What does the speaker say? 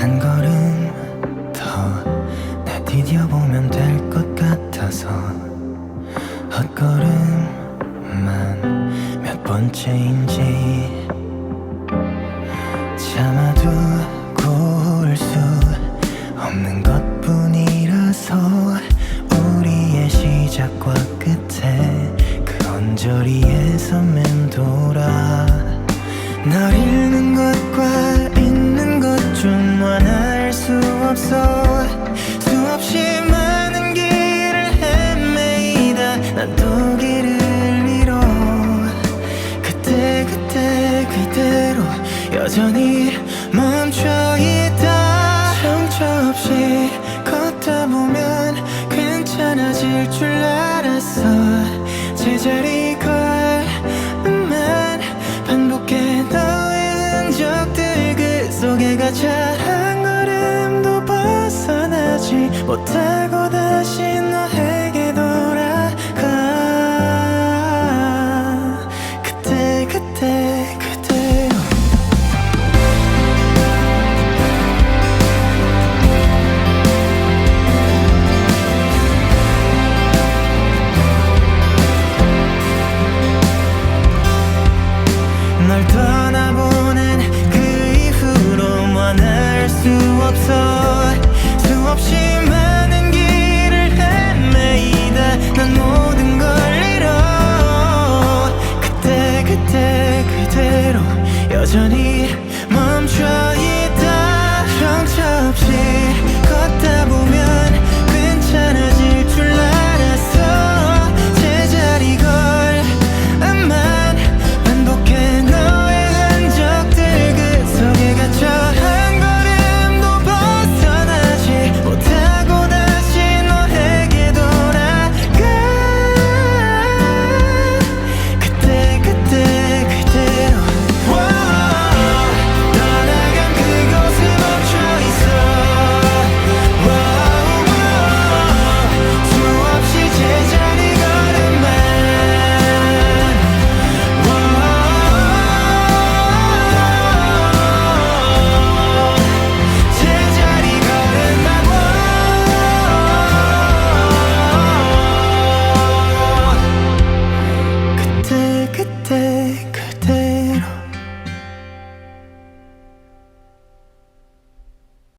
한 걸음 더 날 디뎌보면 될 것 같아서 헛걸음만 몇 번째인지 참아두고 올 수 없는 것뿐이라서 우리의 시작과 끝에 그 언저리에서 맴돌아 여전히 멈춰있다. 정처 없이 걷다 보면 괜찮아질 줄 알았어. 제자리 걸음만 반복해. 너의 흔적들 그 속에 갇혀 한 걸음 알지 못하고 다시 여전히